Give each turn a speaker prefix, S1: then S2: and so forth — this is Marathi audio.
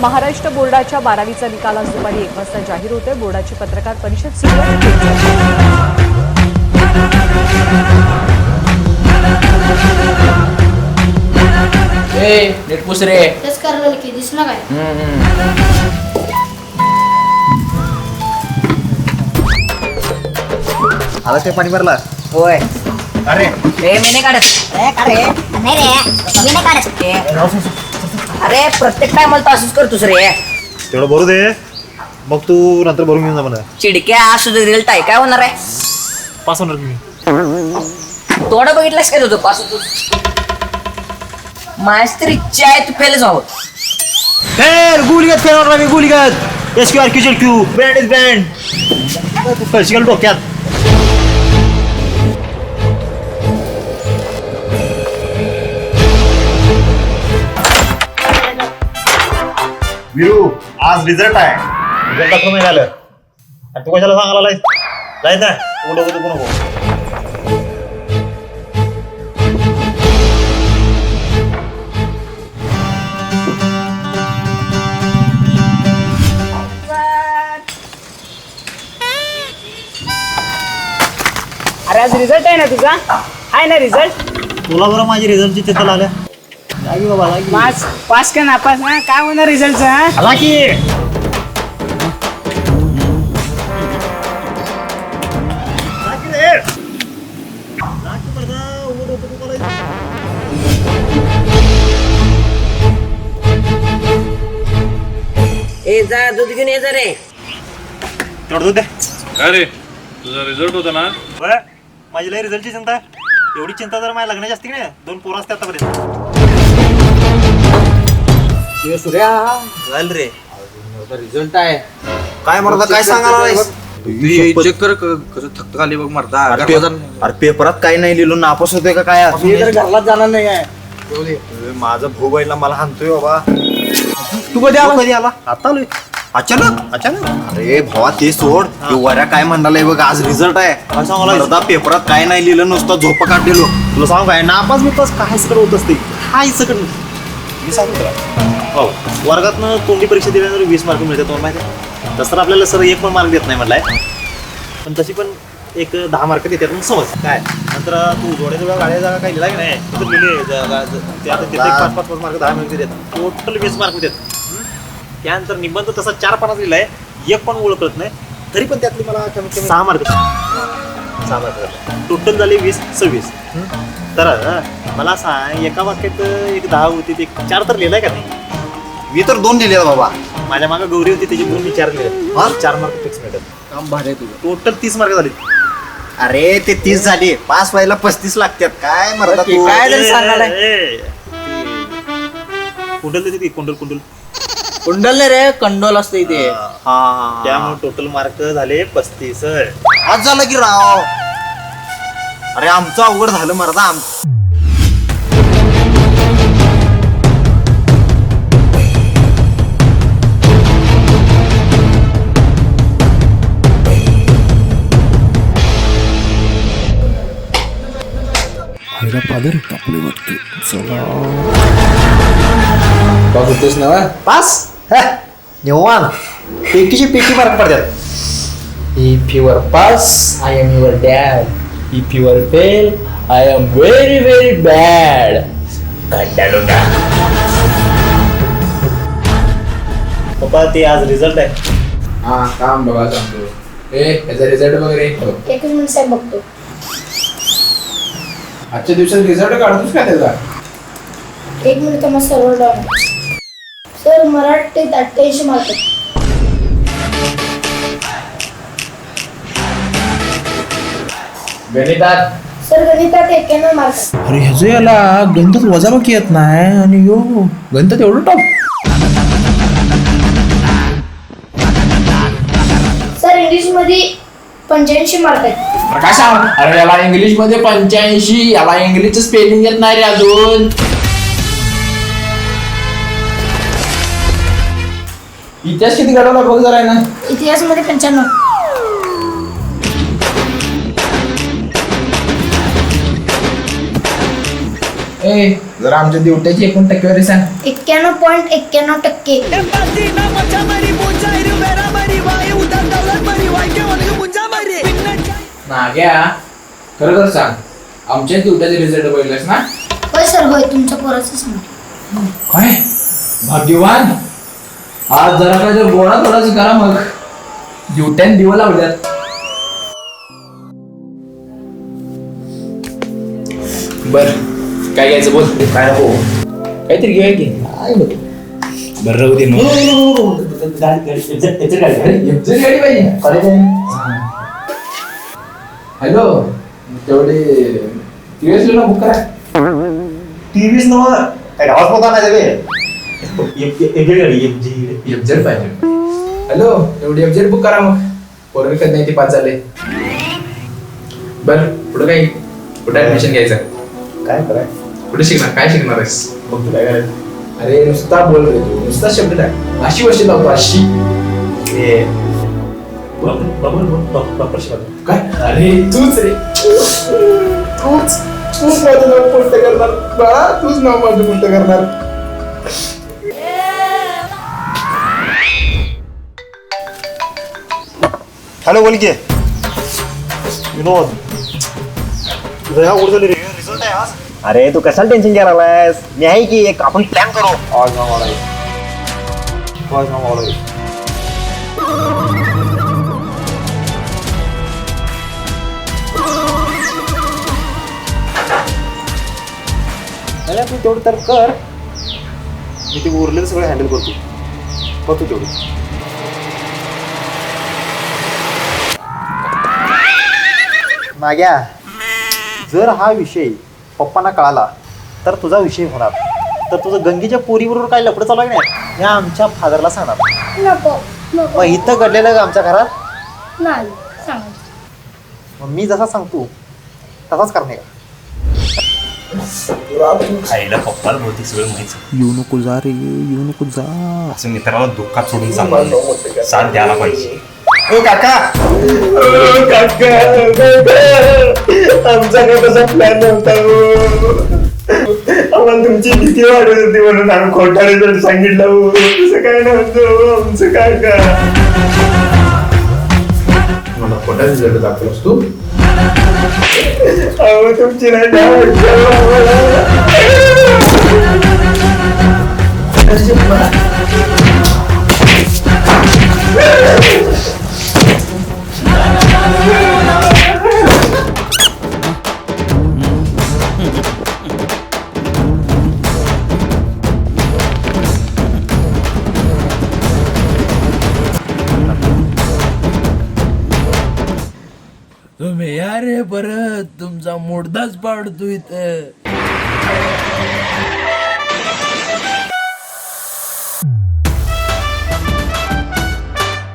S1: महाराष्ट्र बोर्डाच्या बारावीचा निकाल आज दुपारी एक वाजता जाहीर होतोय. बोर्डाची पत्रकार परिषद सुरू आहे
S2: ए नीट पुस रे.
S3: तेच करायला की दिसलं काय?
S4: आला ते पाणी भरला?
S2: होय.
S4: अरे.
S2: मी नाही काढत.
S5: नाही रे. मी नाही काढत.
S2: अरे प्रत्येक टायमाला तसंच करतोस रे.
S4: तेवढं भरू दे. मग तू नंतर भरून घेऊन जा म्हणा
S2: चिडक्या असू दे रिल टाय काय होणार आहे?
S4: पास होणार मी.
S2: तोडं बघितलंस काय तुझं? पास होतो माझी तर इच्छा आहे तू फेलच आहोत
S4: फेर गुलिगत फेर होणार मी गुलिगत. S Q R Q Z Q brand is brand तू डोक्यात. विरू आज रिझल्ट आहे. रिझल्ट नाही झालं आणि तू कशाला सांगायला जायचं ना. उडव तू नको.
S6: अरे आज रिझल्ट आहे ना तुझा? आहे ना रिझल्ट
S4: तुला बरं माझी रिझल्टची चिंता लागल्या. जागी बाबा जागी
S6: पास पास का नापास ना? काय होणार रिझल्टचं
S4: आला की.
S2: ए जा दूध घेऊन ये जा रे.
S4: तेवढं दे.
S7: अरे तुझा रिझल्ट होता ना?
S4: बरं, माझी लय रिझल्टची चिंता. आहे एवढी चिंता जर माझ्या लग्नाची असते की नाही दोन पोरं असते आतापर्यंत.
S8: झालं रे.
S9: रिझल्ट आहे.
S8: काय मरता काय सांगायला
S9: चेक कर कसं थकत खाली बघ मरता
S8: अरे पेपरात काही नाही लिहिलं नापास होतोय का काय?
S9: घरला जाणार नाही काय
S8: माझा भाऊ बहिणीला मला हाणतोय बाबा.
S9: तू कधी आला?
S8: कधी आला? आता आलोय. अचानक अचानक. अरे भावा ते सोड. ते वऱ्या काय म्हणालाय बघ आज रिझल्ट आहे.
S4: काय सांगायला
S8: मर्दा पेपरात काय नाही लिहिलं नुसतं झोप काढलेलो.
S4: तुला सांगू काय? नापास बिपास काय सगळं होत असते काय सगळं मी सांगू तुला. हो. वर्गातनं तोंडी परीक्षा दिल्यानंतर वीस मार्क मिळतात तुम्हाला माहिती आहे? तसं तर आपल्याला सर एक पण मार्क देत नाही म्हटलाय. पण तशी पण एक दहा मार्क देतात मग समज काय? नंतर तू जोड्या जोड्या गाड्या जागा काही लिहिला की नाही? तिथं लिहिले ते आता तिथे पाच पाच पाच मार्क दहा मार्क देतात. टोटल वीस मार्क देतात. हम्म? त्यानंतर निबंध तसा चार पानात लिहिलाय. एक पण ओळखत नाही. तरी पण त्यातली मला कमीत कमी सहा मार्क सहा मार्क टोटल झाले वीस सव्वीस. तर मला सांग एका वाक्यात एक दहा होती ते एक चार तर लिहिलाय का नाही?
S8: मी तर दोन लिहिले बाबा.
S4: माझ्या मागे गौरी होती त्याची दोन मी चार लिहिले
S8: हा?
S4: चार मार्क फिक्स मिळतात
S9: काम भारी आहे तुझं.
S4: टोटल तीस मार्क झाली
S8: अरे ते तीस झाले. पास व्हायला पस्तीस लागतात. काय मरता तू?
S2: काय सांगायला
S4: कुंडल देते ती कुंडल कुंडल?
S2: कुंडल नाही रे कंडोल असते इथे
S8: हा
S4: त्यामुळे टोटल मार्क झाले पस्तीस
S8: आज झालं की राव. अरे आमचं अवघड झालं मरदा आम
S9: पास होतेस ना?
S4: पास? निवान पेकीची पेकी मार्क पडतात.
S2: Are pass I am your dad if you are fail I am very very bad कंडालुंडा
S4: पप्पा ते आज रिझल्ट आहे.
S9: हा काम बघा सांगतो ए याचा रिझल्ट वगैरे
S3: एकच मिनिट साहेब बघतो.
S9: आजच्या दिवसात रिझल्ट काढतोस का त्याचा?
S3: एक मिनिट मग सर्व डाऊन सर मराठीत अठ्ठ्याऐंशी मार्क
S9: गणितात.
S3: सर गणितात एक्क्याण्णव मार्क
S9: अरे ह्याचं याला गणितात वजाबाकी येत नाही आणि यो गणितात एवढं टॉप
S3: सर इंग्लिशमध्ये पंच्याऐंशी मार्क आहेत.
S9: अरे काय सांग अरे याला इंग्लिशमध्ये पंच्याऐंशी याला इंग्लिशचं स्पेलिंग येत नाही रे अजून. इतिहास किती घडवला बघ जरा ना
S3: इतिहासमध्ये पंच्याण्णव.
S9: ए जरा आमच्या ड्युट्याची एकूण टक्केवारी सांग.
S3: एक्क्याण्णव पॉईंट एक्क्याण्णव टक्के.
S9: नाग्या खरं खरं सांग. आमच्या ड्युट्याचे रिझल्ट बघितलास ना?
S3: होय सर होय तुमच्या पोराचंच नाव
S9: काय? भाग्यवान. आज जरा काय तर गोळा थोडाच करा मग. ड्युट्यान दिवं लावल्यात. बर. काय घ्यायचं बोल?
S4: काय नको.
S9: काहीतरी घेऊया की
S4: बरं राहू दे मग
S9: अरे, एफजेड गाडी पाहिजे. हॅलो तेवढे टीव्हीएस ना बुक करा
S4: टीव्हीच नव काय आवाज पोता नाही
S9: एफजेड पाहिजे हॅलो एवढी एफजेड बुक करा मग पोरग कधी नाही ते पाच झाले बर पुढं काय कुठे ऍडमिशन घ्यायचं
S4: काय कराय
S9: कुठे शिकणार काय शिकणार आहेस
S4: बघ तू काय करायचं
S9: अरे नुसता बोल रे तू नुसता शब्द टाक अशी वर्षी लावतो अशी
S4: ए बाबा बाबा
S9: काय अरे तूच रे। तूच तूच माझं नाव पूर्ण करणार. बाळा तूच नाव माझं पूर्ण करणार.
S4: हॅलो बोल की विनोद. तुझं ह्या उडचं रिझल्ट आहे आज अरे तू कशाला टेन्शन घ्यायला लागलायस? मी आहे की एक आपण प्लॅन करू. आज नाव आलाय आज नाव आलाय अरे तू तेवढं तर कर. मी ते उरलेलं सगळं हँडल करतो. करतो तेवढं. नाग्या जर हा विषय पप्पांना कळाला तर तुझा विषय होणार. तर तुझं गंगेच्या पोरीबरोबर काय लफडं चालू आहे नाही हे आमच्या फादरला सांगणार.
S3: नको नको.
S4: मग इथं घडलेलं का आमच्या घरात?
S3: नाही सांगायचं
S4: मग मी जसा सांगतो तसाच करणे
S10: खायला पप्पाला बहुतेक सगळं माहिती.
S8: येऊ नको जा रे येऊ नको जा.
S10: असं मित्राला दुःखात सोडून सांभाळलं साथ द्यायला पाहिजे.
S4: ओ काका! आमचा काय तसा प्लॅन नव्हता आम्हाला तुमची भीती वाढत होती म्हणून आम्ही खोटा रिझल्ट सांगितलं हो. तसं काय नव्हतं आमचं काय का?
S9: मला खोटा रिझल्ट दाखवलास तू?
S4: अहो तुमची नाही द्या वाटतं
S9: तुम्ही या रे परत. तुमचा मोडदाच पाडतो इथं.